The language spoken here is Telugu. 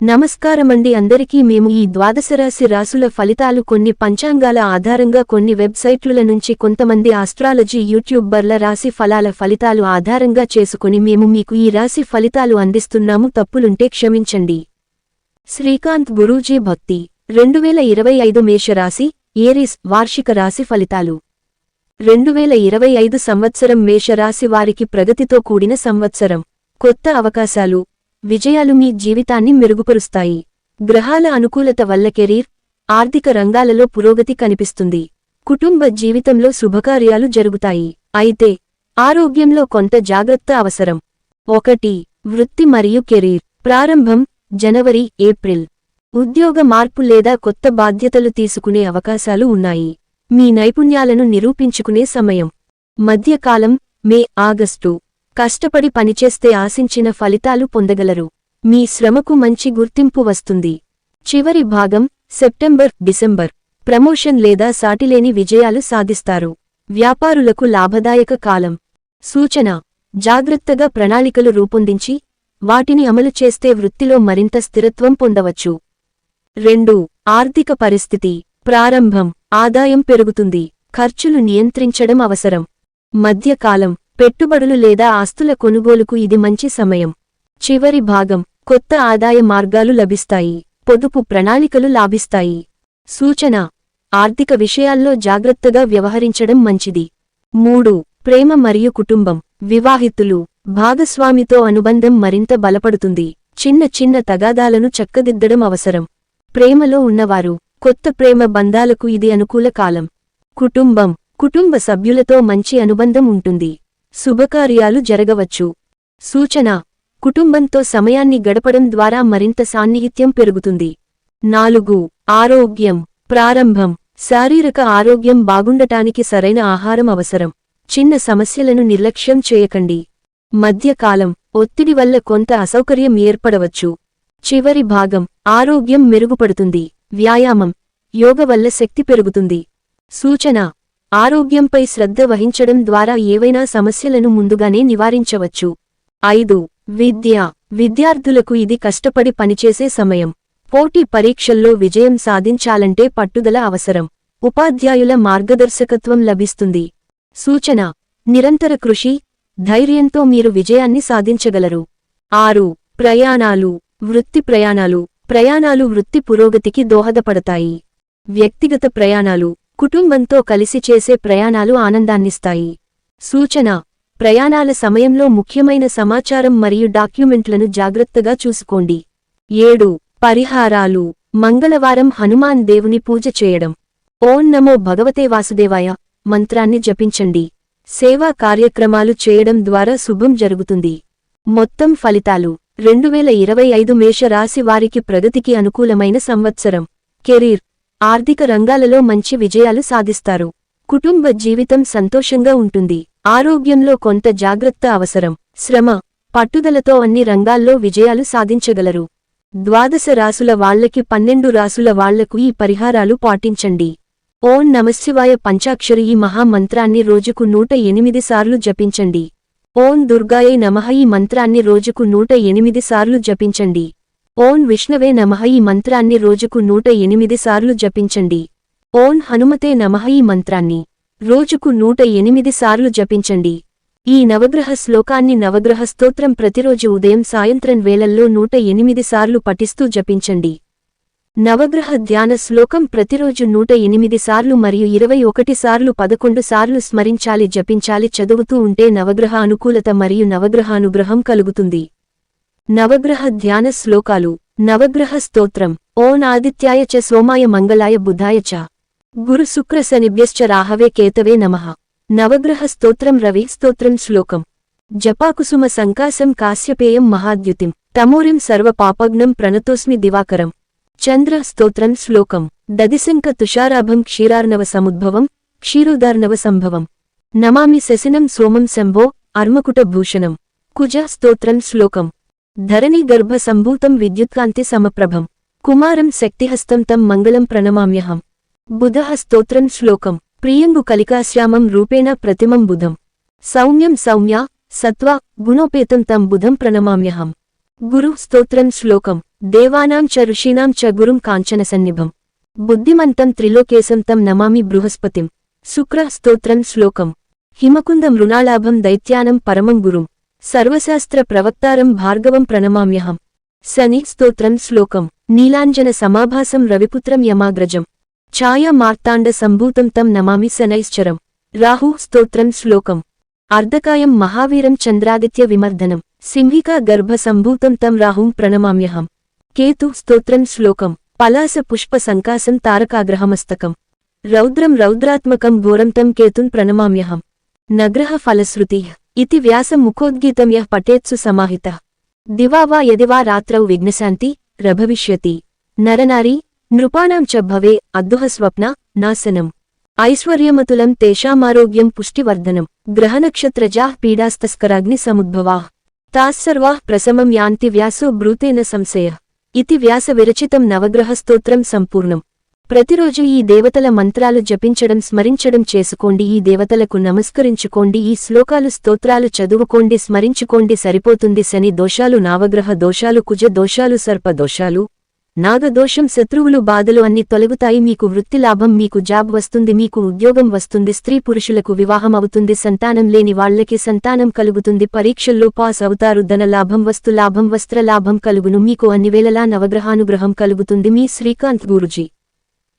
నమస్కారమండి అందరికీ మేము ఈ ద్వాదశరాశి రాసుల ఫలితాలు కొన్ని పంచాంగాల ఆధారంగా కొన్ని వెబ్సైట్ల నుంచి కొంతమంది ఆస్ట్రాలజీ యూట్యూబర్ల రాశి ఫలాల ఫలితాలు ఆధారంగా చేసుకుని మేము మీకు ఈ రాశి ఫలితాలు అందిస్తున్నాము. తప్పులుంటే క్షమించండి. శ్రీకాంత్ గురూజీ భక్తి. రెండు వేల ఇరవై ఐదు మేషరాశి ఏరిస్ వార్షిక రాశి ఫలితాలు. రెండు వేల ఇరవై ఐదు సంవత్సరం మేషరాశి వారికి ప్రగతితో కూడిన సంవత్సరం. కొత్త అవకాశాలు. విజయాలు మీ జీవితాన్ని మెరుగుపరుస్తాయి. గ్రహాల అనుకూలత వల్ల కెరీర్ ఆర్థిక రంగాలలో పురోగతి కనిపిస్తుంది. కుటుంబ జీవితంలో శుభకార్యాలు జరుగుతాయి. అయితే ఆరోగ్యంలో కొంత జాగ్రత్త అవసరం. ఒకటి వృత్తి మరియు కెరీర్. ప్రారంభం జనవరి ఏప్రిల్. ఉద్యోగ మార్పు లేదా కొత్త బాధ్యతలు తీసుకునే అవకాశాలు ఉన్నాయి. మీ నైపుణ్యాలను నిరూపించుకునే సమయం. మధ్యకాలం మే ఆగస్టు. కష్టపడి పనిచేస్తే ఆశించిన ఫలితాలు పొందగలరు. మీ శ్రమకు మంచి గుర్తింపు వస్తుంది. చివరి భాగం సెప్టెంబర్ డిసెంబర్. ప్రమోషన్ లేదా సాటిలేని విజయాలు సాధిస్తారు. వ్యాపారులకు లాభదాయక కాలం. సూచన జాగ్రత్తగా ప్రణాళికలు రూపొందించి వాటిని అమలు చేస్తే వృత్తిలో మరింత స్థిరత్వం పొందవచ్చు. రెండు ఆర్థిక పరిస్థితి. ప్రారంభం ఆదాయం పెరుగుతుంది. ఖర్చులు నియంత్రించడం అవసరం. మధ్యకాలం పెట్టుబడులు లేదా ఆస్తుల కొనుగోలుకు ఇది మంచి సమయం. చివరి భాగం కొత్త ఆదాయ మార్గాలు లభిస్తాయి పొదుపు ప్రణాళికలు లాభిస్తాయి. సూచన ఆర్థిక విషయాల్లో జాగ్రత్తగా వ్యవహరించడం మంచిది. మూడు ప్రేమ మరియు కుటుంబం వివాహితులు భాగస్వామితో అనుబంధం మరింత బలపడుతుంది. చిన్న చిన్న తగాదాలను చక్కదిద్దడం అవసరం. ప్రేమలో ఉన్నవారు కొత్త ప్రేమ బంధాలకు ఇది అనుకూల కాలం. కుటుంబం కుటుంబ సభ్యులతో మంచి అనుబంధం ఉంటుంది. శుభకార్యాలు జరగవచ్చు. సూచన కుటుంబంతో సమయాన్ని గడపడం ద్వారా మరింత సాన్నిహిత్యం పెరుగుతుంది. నాలుగు ఆరోగ్యం ప్రారంభం. శారీరక ఆరోగ్యం బాగుండటానికి సరైన ఆహారం అవసరం. చిన్న సమస్యలను నిర్లక్ష్యం చేయకండి. మధ్యకాలం ఒత్తిడి వల్ల కొంత అసౌకర్యం ఏర్పడవచ్చు. చివరి భాగం ఆరోగ్యం మెరుగుపడుతుంది. వ్యాయామం యోగ వల్ల శక్తి పెరుగుతుంది. సూచన ఆరోగ్యంపై శ్రద్ధ వహించడం ద్వారా ఏవైనా సమస్యలను ముందుగానే నివారించవచ్చు. ఐదు విద్య. విద్యార్థులకు ఇది కష్టపడి పనిచేసే సమయం. పోటీ పరీక్షల్లో విజయం సాధించాలంటే పట్టుదల అవసరం. ఉపాధ్యాయుల మార్గదర్శకత్వం లభిస్తుంది. సూచన నిరంతర కృషి ధైర్యంతో మీరు విజయాన్ని సాధించగలరు. ఆరు ప్రయాణాలు. వృత్తి ప్రయాణాలు. ప్రయాణాలు వృత్తి పురోగతికి దోహదపడతాయి. వ్యక్తిగత ప్రయాణాలు. కుటుంబంతో కలిసి చేసే ప్రయాణాలు ఆనందాన్నిస్తాయి. సూచన ప్రయాణాల సమయంలో ముఖ్యమైన సమాచారం మరియు డాక్యుమెంట్లను జాగ్రత్తగా చూసుకోండి. ఏడు పరిహారాలు మంగళవారం హనుమాన్ దేవుని పూజ చేయడం. ఓం నమో భగవతే వాసుదేవాయ మంత్రాన్ని జపించండి. సేవా కార్యక్రమాలు చేయడం ద్వారా శుభం జరుగుతుంది. మొత్తం ఫలితాలు రెండు వేల ఇరవై ఐదు మేష రాశి వారికి ప్రగతికి అనుకూలమైన సంవత్సరం. కెరీర్ ఆర్థిక రంగాలలో మంచి విజయాలు సాధిస్తారు. కుటుంబ జీవితం సంతోషంగా ఉంటుంది. ఆరోగ్యంలో కొంత జాగ్రత్త అవసరం. శ్రమ పట్టుదలతో అన్ని రంగాల్లో విజయాలు సాధించగలరు. ద్వాదశ రాసుల వాళ్ళకి పన్నెండు రాసుల వాళ్ళకు ఈ పరిహారాలు పాటించండి. ఓం నమశివాయ పంచాక్షరి ఈ మహామంత్రాన్ని రోజుకు నూట ఎనిమిది సార్లు జపించండి. ఓం దుర్గాయై నమః ఈ మంత్రాన్ని రోజుకు నూట ఎనిమిది సార్లు జపించండి. ఓం విష్ణవే నమః ఈ మంత్రాన్ని రోజుకు నూట ఎనిమిది సార్లు జపించండి. ఓం హనుమతే నమః ఈ మంత్రాన్ని రోజుకు నూట ఎనిమిది సార్లు జపించండి. ఈ నవగ్రహ శ్లోకాన్ని నవగ్రహ స్తోత్రం ప్రతిరోజు ఉదయం సాయంత్రం వేళల్లో నూట ఎనిమిది సార్లు పఠిస్తూ జపించండి. నవగ్రహ ధ్యాన శ్లోకం ప్రతిరోజు నూట ఎనిమిది సార్లు మరియు ఇరవై ఒకటి సార్లు పదకొండు సార్లు స్మరించాలి జపించాలి చదువుతూ ఉంటే నవగ్రహ అనుకూలత మరియు నవగ్రహానుగ్రహం కలుగుతుంది. నవగ్రహ ధ్యాన శ్లోకాలు. నవగ్రహ స్తోత్రం. ఓం ఆదిత్యాయ చ సోమాయ మంగళాయ బుధాయ చ. గురు శుక్ర శనిభ్యశ్చ రాహవే కేతవే నమ. నవగ్రహ స్తోత్రం రవి స్తోత్రం శ్లోకం. జపాకుసుమ సంకాశం కాశ్యపేయం మహాద్యుతిం. తమోరిం సర్వపాపగ్నం ప్రణతోస్మి దివాకరం. చంద్ర స్తోత్రం శ్లోకం. దదిశంక తుషారాభం క్షీరార్ణవ సముద్భవం. క్షీరోదార్ణవ సంభవం. నమామి శశినం సోమం శంభో. అర్మకుట భూషణం. కుజ స్తోత్రం శ్లోకం. ధరణి గర్భ సంభూతం విద్యుత్కాంతి సమప్రభం. కుమారం శక్తిహస్తం తం మంగళం ప్రణమామ్యహం. బుధ స్తోత్రం శ్లోకం. ప్రియంగు కలికాశ్యామం రూపేణ ప్రతిమం బుధం. సౌమ్యం సౌమ్య సత్వ గుణోపేతం తం బుధం ప్రణమామ్యహం. గురు స్తోత్రం శ్లోకం. దేవానాం చ ఋషీణాం చ గురుం కాంచన సన్నిభం. బుద్ధిమంతం త్రిలోకేశం తం నమామి బృహస్పతిం. శుక్ర స్తోత్రం శ్లోకం. హిమకుంద మృణాళాభం దైత్యానం పరమం గురుం. సర్వశాస్త్ర ప్రవక్తారం భార్గవం ప్రణమామ్యహం. శని స్తోత్రం శ్లోకం. నీలాంజన సమాభాసం రవిపుత్రం యమాగ్రజం. ఛాయా మార్తాండ సంభూతం తం నమామి శనైశ్చరం. రాహు స్తోత్రం శ్లోకం. అర్ధకాయం మహావీరం చంద్రాదిత్య విమర్దనం. సింహికా గర్భ సంభూతం తం రాహుం ప్రణమామ్యహం. కేతు స్తోత్రం శ్లోకం. పలాస పుష్ప సంకాసం తారకాగ్రహమస్తకం. రౌద్రం రౌద్రాత్మకం ఘోరం తం కేతున్ ప్రణమామ్యహం. నగ్రహ ఫలశ్రుతి. ఇతి వ్యాస ముఖోద్గీతం యః పఠేత్సు సమాహిత. దివా వా యదివా రాత్రౌ విఘ్నశాంతి రభవిష్యతి నరనారీ నృపాణం చ భవే అద్దుహ స్వప్న నాశనం. ఐశ్వర్యమతులం తేషామారోగ్యం పుష్టివర్ధనం. గ్రహనక్షత్రజాః పీడాస్తస్కరాగ్ని సముద్భవా. తాస్సర్వాః ప్రసమం యాంతి వ్యాసో బ్రూతేన సంశయ. ఇతి వ్యాస విరచితం నవగ్రహస్తోత్రం సంపూర్ణం. ప్రతిరోజు ఈ దేవతల మంత్రాలు జపించడం స్మరించడం చేసుకోండి. ఈ దేవతలకు నమస్కరించుకోండి. ఈ శ్లోకాలు స్తోత్రాలు చదువుకోండి స్మరించుకోండి. సరిపోతుంది శని దోషాలు నావగ్రహ దోషాలు కుజ దోషాలు సర్ప దోషాలు నాగదోషం శత్రువులు బాధలు అన్ని తొలగుతాయి. మీకు వృత్తి లాభం మీకు జాబ్ వస్తుంది మీకు ఉద్యోగం వస్తుంది స్త్రీ పురుషులకు వివాహం అవుతుంది సంతానం లేని వాళ్ళకి సంతానం కలుగుతుంది పరీక్షల్లో పాస్ అవుతారు ధన లాభం వస్తు లాభం వస్త్ర లాభం కలుగును. మీకు అన్నివేళలా నవగ్రహానుగ్రహం కలుగుతుంది. మీ శ్రీకాంత్ గురుజీ.